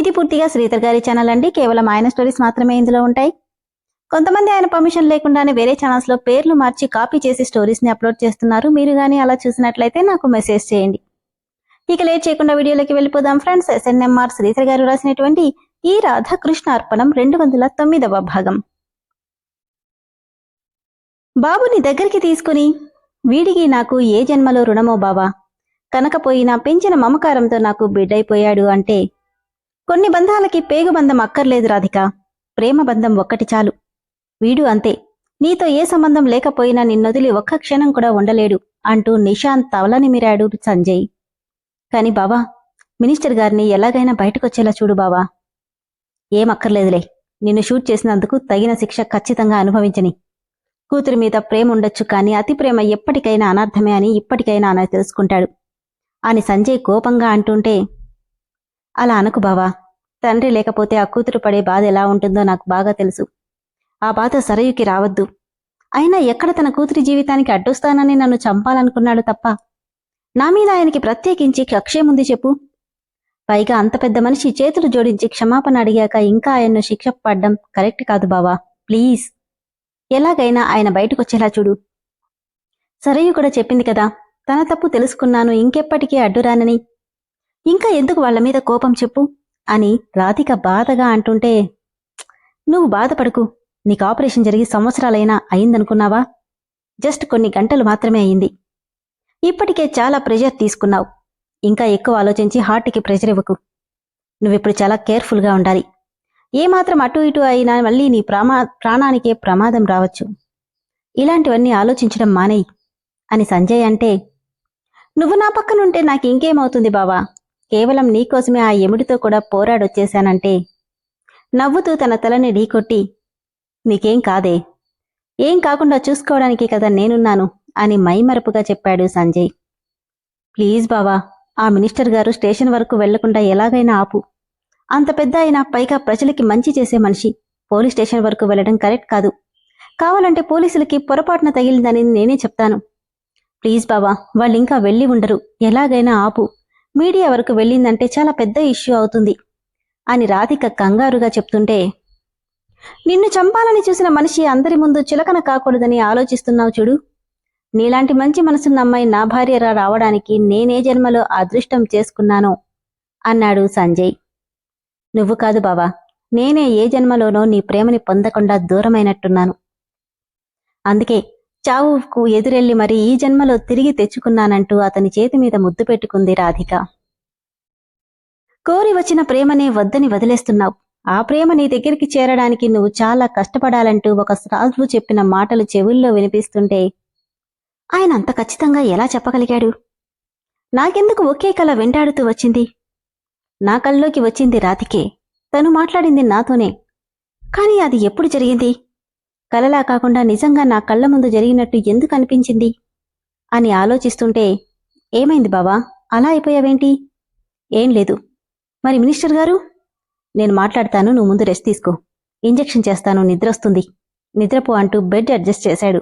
ఇది పూర్తిగా శ్రీధర్ గారి ఛానల్ అండి. కేవలం ఆయన స్టోరీస్ మాత్రమే ఇందులో ఉంటాయి. కొంతమంది ఆయన పర్మిషన్ లేకుండానే వేరే ఛానల్స్లో పేర్లు మార్చి కాపీ చేసి స్టోరీస్ని అప్లోడ్ చేస్తున్నారు. మీరు గానీ అలా చూసినట్లయితే నాకు మెసేజ్ చేయండి. ఇక లేట్ చేయకుండా వీడియోలోకి వెళ్ళిపోదాం ఫ్రెండ్స్ ఎస్ఎన్ఎంఆర్ శ్రీధర్ గారు రాసినటువంటి ఈ రాధాకృష్ణ అర్పణం రెండు వందల తొమ్మిదవ భాగం. బాబుని దగ్గరికి తీసుకుని వీడికి నాకు ఏ జన్మలో రుణమో బావా? కనకపోయినా పెంచిన మమకారంతో నాకు బిడ్డైపోయాడు అంటే కొన్ని బంధాలకి పేగుబంధం అక్కర్లేదు రాధిక. ప్రేమ బంధం ఒక్కటి చాలు. వీడు అంతే. నీతో ఏ సంబంధం లేకపోయినా నిన్నొదిలి ఒక్క క్షణం కూడా ఉండలేడు అంటూ నిశాంత్ తవలనిమిరాడు సంజయ్. కాని బావా మినిస్టర్ గారిని ఎలాగైనా బయటకొచ్చేలా చూడు బావా. ఏమక్కర్లేదులే. నిన్ను షూట్ చేసినందుకు తగిన శిక్ష ఖచ్చితంగా అనుభవించని. కూతురి మీద ప్రేమ ఉండొచ్చు కానీ అతి ప్రేమ ఎప్పటికైనా అనర్థమే అని ఇప్పటికైనా అన తెలుసుకుంటాడు. అని సంజయ్ కోపంగా అంటుంటే అలా అనకు బావా. తండ్రి లేకపోతే ఆ కూతురు పడే బాధ ఎలా ఉంటుందో నాకు బాగా తెలుసు. ఆ బాధ సరయుకి రావద్దు. అయినా ఎక్కడ తన కూతురి జీవితానికి అడ్డొస్తానని నన్ను చంపాలనుకున్నాడు తప్ప. నా మీద ఆయనకి ప్రత్యేకించి కక్షేముంది చెప్పు. పైగా అంత పెద్ద మనిషి చేతులు జోడించి క్షమాపణ అడిగాక ఇంకా ఆయన్ను శిక్ష పడ్డం కరెక్ట్ కాదు బావా. ప్లీజ్. ఎలాగైనా ఆయన బయటకొచ్చేలా చూడు. సరయు కూడా చెప్పింది కదా. తన తప్పు తెలుసుకున్నాను ఇంకెప్పటికీ అడ్డురానని. ఇంకా ఎందుకు వాళ్ళ మీద కోపం చెప్పు? అని రాధిక బాధగా అంటుంటే నువ్వు బాధపడకు. నీకు ఆపరేషన్ జరిగి సంవత్సరాలైనా అయిందనుకున్నావా? జస్ట్ కొన్ని గంటలు మాత్రమే అయింది. ఇప్పటికే చాలా ప్రెషర్ తీసుకున్నావు. ఇంకా ఎక్కువ ఆలోచించి హార్ట్కి ప్రెషర్ ఇవ్వకు. నువ్విప్పుడు చాలా కేర్ఫుల్గా ఉండాలి. ఏమాత్రం అటు ఇటు అయినా మళ్ళీ నీ ప్రామా ప్రాణానికే ప్రమాదం రావచ్చు. ఇలాంటివన్నీ ఆలోచించడం మానేయి అని సంజయ్ అంటే నువ్వు నా పక్కనుంటే నాకు ఇంకేమవుతుంది బావా? కేవలం నీకోసమే ఆ ఎముడితో కూడా పోరాడొచ్చేశానంటే. నవ్వుతూ తన తలని ఢీకొట్టి నీకేం కాదే. ఏం కాకుండా చూసుకోవడానికి కదా నేనున్నాను అని మైమరపుగా చెప్పాడు సంజయ్. ప్లీజ్ బావా ఆ మినిస్టర్ గారు స్టేషన్ వరకు వెళ్ళకుండా ఎలాగైనా ఆపు. అంత పెద్ద అయినా పైగా ప్రజలకి మంచి చేసే మనిషి పోలీస్ స్టేషన్ వరకు వెళ్ళడం కరెక్ట్ కాదు. కావాలంటే పోలీసులకి పొరపాటున తగిలిందని నేనే చెప్తాను. ప్లీజ్ బావా వాళ్ళు ఇంకా వెళ్ళి ఉండరు. ఎలాగైనా ఆపు. మీడియా వరకు వెళ్ళిందంటే చాలా పెద్ద ఇష్యూ అవుతుంది అని రాధిక కంగారుగా చెప్తుంటే నిన్ను చంపాలని చూసిన మనిషి అందరి ముందు చిలకన కాకూడదని ఆలోచిస్తున్నావు చూడు. నీలాంటి మంచి మనసున్న అమ్మాయి నా భార్యరా రావడానికి నేనే జన్మలో అదృష్టం చేసుకున్నానో అన్నాడు సంజయ్. నువ్వు కాదు బావా నేనే ఏ జన్మలోనో నీ ప్రేమని పొందకుండా దూరమైనట్టున్నాను. అందుకే చావుకు ఎదురెళ్ళి మరి ఈ జన్మలో తిరిగి తెచ్చుకున్నానంటూ అతని చేతి మీద ముద్దు పెట్టుకుంది రాధిక. కోరి వచ్చిన ప్రేమనే వద్దని వదిలేస్తున్నావు. ఆ ప్రేమ నీ దగ్గరికి చేరడానికి నువ్వు చాలా కష్టపడాలంటూ ఒక సాధువు చెప్పిన మాటలు చెవుల్లో వినిపిస్తుంటే ఆయన అంత ఖచ్చితంగా ఎలా చెప్పగలిగాడు? నాకెందుకు ఒకే కల వెంటాడుతూ వచ్చింది? నా కల్లోకి వచ్చింది రాధికే. తను మాట్లాడింది నాతోనే. కాని అది ఎప్పుడు జరిగింది? కలలా కాకుండా నిజంగా నా కళ్ళ ముందు జరిగినట్టు ఎందుకు అనిపించింది? అని ఆలోచిస్తుంటే ఏమైంది బావా? అలా అయిపోయావేంటి? ఏం లేదు. మరి మినిస్టర్ గారు? నేను మాట్లాడతాను నువ్వు ముందు రెస్ట్ తీసుకో. ఇంజెక్షన్ చేస్తాను నిద్రొస్తుంది. నిద్రపో అంటూ బెడ్ అడ్జస్ట్ చేశాడు.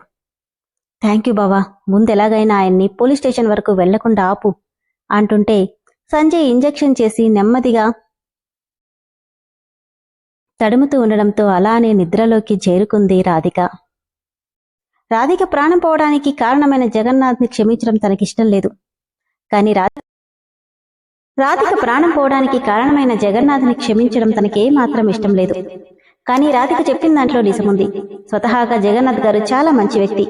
థ్యాంక్ యూ బావా. ముందెలాగైనా ఆయన్ని పోలీస్ స్టేషన్ వరకు వెళ్ళకుండా ఆపు అంటుంటే సంజయ్ ఇంజెక్షన్ చేసి నెమ్మదిగా తడుముతూ ఉండడంతో అలానే నిద్రలోకి చేరుకుంది రాధిక. రాధిక ప్రాణం పోవడానికి కారణమైన జగన్నాథ్ని క్షమించడం తనకిష్టం లేదు. కానీ రా రాధిక ప్రాణం పోవడానికి కారణమైన జగన్నాథ్ని క్షమించడం తనకే మాత్రం ఇష్టం లేదు. కానీ రాధిక చెప్పిన దాంట్లో నిజముంది. స్వతహాగా జగన్నాథ్ గారు చాలా మంచి వ్యక్తి.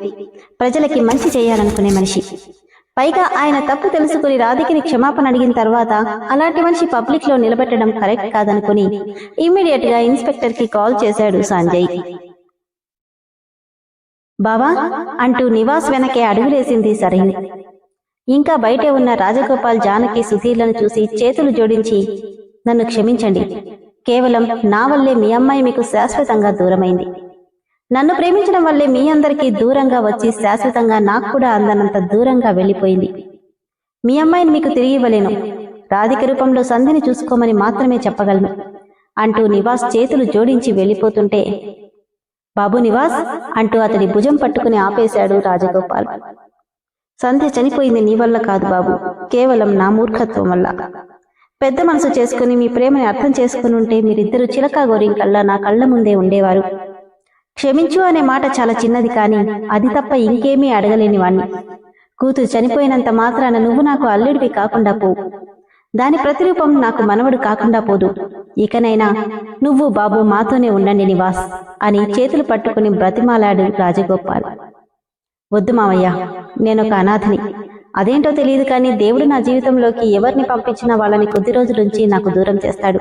ప్రజలకి మంచి చేయాలనుకునే మనిషి. పైగా ఆయన తప్పు తెలుసుకుని రాధికని క్షమాపణ అడిగిన తర్వాత అలాంటి మనిషి పబ్లిక్లో నిలబెట్టడం కరెక్ట్ కాదనుకుని ఇమ్మీడియట్గా ఇన్స్పెక్టర్కి కాల్ చేశాడు సంజయ్. బావా అంటూ నివాస్ వెనకే అడుగులేసింది సరైన. ఇంకా బయటే ఉన్న రాజగోపాల్ జానకి సుధీర్లను చూసి చేతులు జోడించి నన్ను క్షమించండి. కేవలం నా వల్లే మీ అమ్మాయి మీకు శాశ్వతంగా దూరమైంది. నన్ను ప్రేమించడం వల్లే మీ అందరికీ దూరంగా వచ్చి శాశ్వతంగా నాకు కూడా అందనంత దూరంగా వెళ్ళిపోయింది. మీ అమ్మాయిని మీకు తిరిగి ఇవ్వలేను రాధిక రూపంలో సంధిని చూసుకోమని మాత్రమే చెప్పగలను. అంటూ నివాస్ చేతులు జోడించి వెళ్ళిపోతుంటే బాబు నివాస్ అంటూ అతడి భుజం పట్టుకుని ఆపేశాడు రాజగోపాల్. సంధ్య చనిపోయింది నీ వల్ల కాదు బాబు కేవలం నా మూర్ఖత్వం వల్ల. పెద్ద మనసు చేసుకుని మీ ప్రేమని అర్థం చేసుకుని ఉంటే మీరిద్దరు చిలకా గోరింకల్లా నా కళ్ళ ముందే ఉండేవారు. క్షమించు అనే మాట చాలా చిన్నది కానీ అది తప్ప ఇంకేమీ అడగలేని వాణ్ణి. కూతురు చనిపోయినంత మాత్రాన నువ్వు నాకు అల్లుడివి కాకుండా పోవు దాని ప్రతిరూపం నాకు మనవడు కాకుండా పోదు. ఇకనైనా నువ్వు బాబు మాతోనే ఉండండి నివాస్ అని చేతులు పట్టుకుని బ్రతిమాలాడు రాజగోపాల్. వద్దు మావయ్య నేనొక అనాథని. అదేంటో తెలియదు కానీ దేవుడు నా జీవితంలోకి ఎవరిని పంపించినా వాళ్ళని కొద్ది రోజులుంచి నాకు దూరం చేస్తాడు.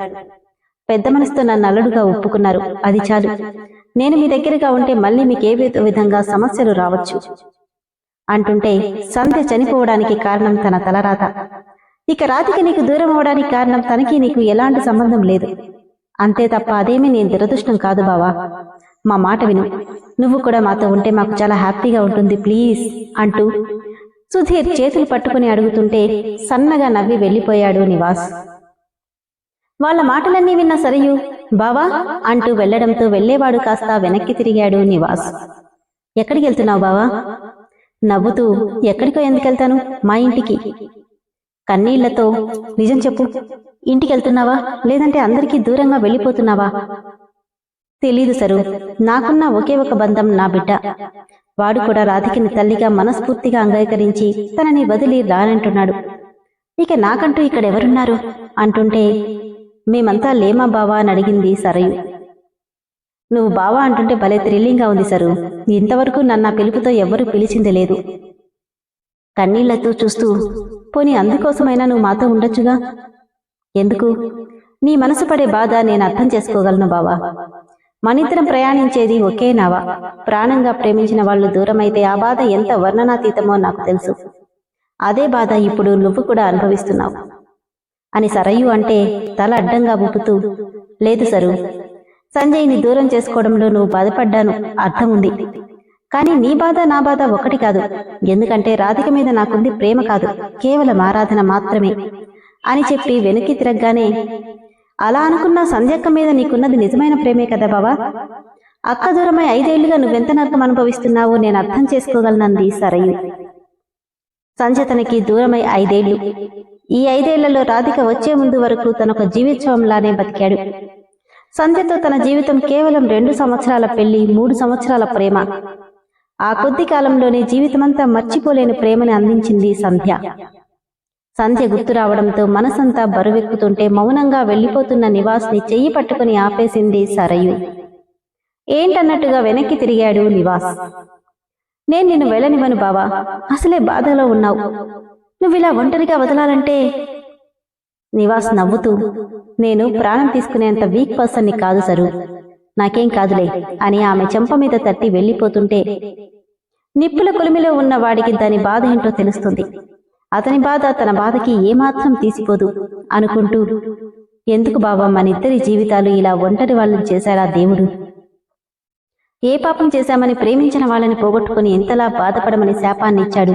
పెద్ద మనసుతో నన్ను అల్లుడుగా ఒప్పుకున్నారు. అది చాలు. నేను మీ దగ్గరగా ఉంటే మళ్ళీ మీకు ఏ విధ- విధంగా సమస్యలు రావచ్చు? అంటుంటే సంధ్య చనిపోవడానికి కారణం తన తలరాత. ఇక రాధిక నీకు దూరం అవడానికి కారణం తనకి నీకు ఎలాంటి సంబంధం లేదు. అంతే తప్ప అదేమీ నేను దురదృష్టం కాదు బావా. మా మాట విను. నువ్వు కూడా మాతో ఉంటే మాకు చాలా హ్యాపీగా ఉంటుంది ప్లీజ్ అంటూ సుధీర్ చేతులు పట్టుకుని అడుగుతుంటే సన్నగా నవ్వి వెళ్ళిపోయాడు నివాస్. వాళ్ళ మాటలన్నీ విన్న సరియు బావా అంటూ వెళ్ళడంతో వెళ్ళేవాడు కాస్త వెనక్కి తిరిగాడు నివాస్. ఎక్కడికి వెళ్తున్నావు బావా? నవ్వుతూ ఎక్కడికో ఎందుకెళ్తాను మా ఇంటికి. కన్నీళ్ళతో నిజం చెప్పు. ఇంటికి వెళ్తున్నావా? లేదంటే అందరికీ దూరంగా వెళ్ళిపోతున్నావా? తెలీదు సరు. నాకున్న ఒకే ఒక బంధం నా బిడ్డ. వాడు కూడా రాధికని తల్లిగా మనస్ఫూర్తిగా అంగీకరించి తనని వదిలి రానంటున్నాడు. ఇక నాకంటూ ఇక్కడ ఎవరున్నారు అంటుంటే మేమంతా లేమా బావా అని అడిగింది సరయు నువ్వు బావా అంటుంటే భలే థ్రిల్లింగ్గా ఉంది సరు. ఇంతవరకు నన్ను పిలుపుతో ఎవ్వరూ పిలిచింది లేదు. కన్నీళ్ళతో చూస్తూ పోనీ అందుకోసమైనా నువ్వు మాతో ఉండొచ్చుగా? ఎందుకు? నీ మనసు పడే బాధ నేను అర్థం చేసుకోగలను బావా. మనిద్దరం ప్రయాణించేది ఒకే నావా. ప్రాణంగా ప్రేమించిన వాళ్ళు దూరమైతే ఆ బాధ ఎంత వర్ణనాతీతమో నాకు తెలుసు. అదే బాధ ఇప్పుడు నువ్వు కూడా అనుభవిస్తున్నావు. అని సరయు అంటే తల అడ్డంగా ఊపుతూ లేదు సరు సంజయ్ని దూరం చేసుకోవడంలో నువ్వు బాధపడ్డాను అర్థం ఉంది. కానీ నీ బాధ నా బాధ ఒకటి కాదు. ఎందుకంటే రాధిక మీద నాకుంది ప్రేమ కాదు కేవలం ఆరాధన మాత్రమే. అని చెప్పి వెనక్కి తిరగగానే అలా అనుకున్న సంధ్యక్క మీద నీకున్నది నిజమైన ప్రేమే కదా బావా? అక్క దూరమై ఐదేళ్ళుగా నువ్వెంత నరకం అనుభవిస్తున్నావో నేను అర్థం చేసుకోగలనంది సరయు. సంధ్య తనకి దూరమై ఐదేళ్ళు. ఈ ఐదేళ్ళలో రాధిక వచ్చే ముందు వరకు తనొక జీవిత్సవంలానే బతికాడు. సంధ్యతో తన జీవితం కేవలం రెండు సంవత్సరాల పెళ్ళి మూడు సంవత్సరాల ప్రేమ. ఆ కొద్ది కాలంలోనే జీవితమంతా మర్చిపోలేని ప్రేమని అందించింది సంధ్య. సంధ్య గుర్తు రావడంతో మనసంతా బరువెక్కుతుంటే మౌనంగా వెళ్ళిపోతున్న నివాస్ని చెయ్యి పట్టుకుని ఆపేసింది సరయు. ఏంటన్నట్టుగా వెనక్కి తిరిగాడు నివాస్. నేను నిన్ను వెళ్ళనివ్వను బావా. అసలే బాధలో ఉన్నావు. నువ్విలా ఒంటరిగా వదలాలంటే నివాస్ నవ్వుతూ నేను ప్రాణం తీసుకునేంత వీక్ పర్సన్ని కాదు సరు. నాకేం కాదులే అని ఆమె చెంప మీద తట్టి వెళ్ళిపోతుంటే నిప్పుల కొలిమిలో ఉన్న వాడికి దాని బాధ ఏంటో తెలుస్తుంది. అతని బాధ తన బాధకి ఏమాత్రం తీసిపోదు అనుకుంటూ ఎందుకు బాబా మనిద్దరి జీవితాలు ఇలా ఒంటరి వాళ్ళని చేశారా దేవుడు? ఏ పాపం చేశామని ప్రేమించిన వాళ్ళని పోగొట్టుకుని ఎంతలా బాధపడమని శాపాన్నిచ్చాడు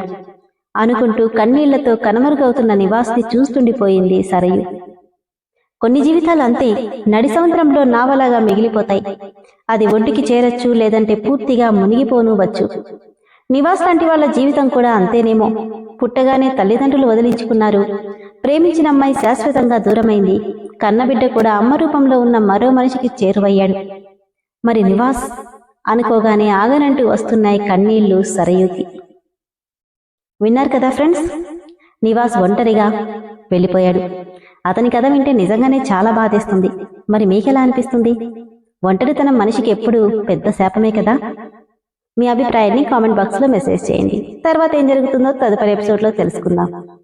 అనుకుంటూ కన్నీళ్ళతో కనుమరుగవుతున్న నివాస్ని చూస్తుండిపోయింది సరయు. కొన్ని జీవితాలు అంతే నడి సముద్రంలో నావలాగా మిగిలిపోతాయి. అది ఒడ్డుకి చేరొచ్చు లేదంటే పూర్తిగా మునిగిపోను వచ్చు. నివాస్ లాంటి వాళ్ళ జీవితం కూడా అంతేనేమో. పుట్టగానే తల్లిదండ్రులు వదిలించుకున్నారు. ప్రేమించిన అమ్మాయి శాశ్వతంగా దూరమైంది. కన్నబిడ్డ కూడా అమ్మ రూపంలో ఉన్న మరో మనిషికి చేరువయ్యాడు. మరి నివాస్ అనుకోగానే ఆగనంటూ వస్తున్నాయి కన్నీళ్ళు సరయుకి. విన్నారు కదా ఫ్రెండ్స్ నివాస్ ఒంటరిగా వెళ్ళిపోయాడు. అతని కథ వింటే నిజంగానే చాలా బాధేస్తుంది. మరి మీకెలా అనిపిస్తుంది? ఒంటరితనం మనిషికి ఎప్పుడు పెద్ద శాపమే కదా? మీ అభిప్రాయాన్ని కామెంట్ బాక్స్లో మెసేజ్ చేయండి. తర్వాత ఏం జరుగుతుందో తదుపరి ఎపిసోడ్లో తెలుసుకుందాం.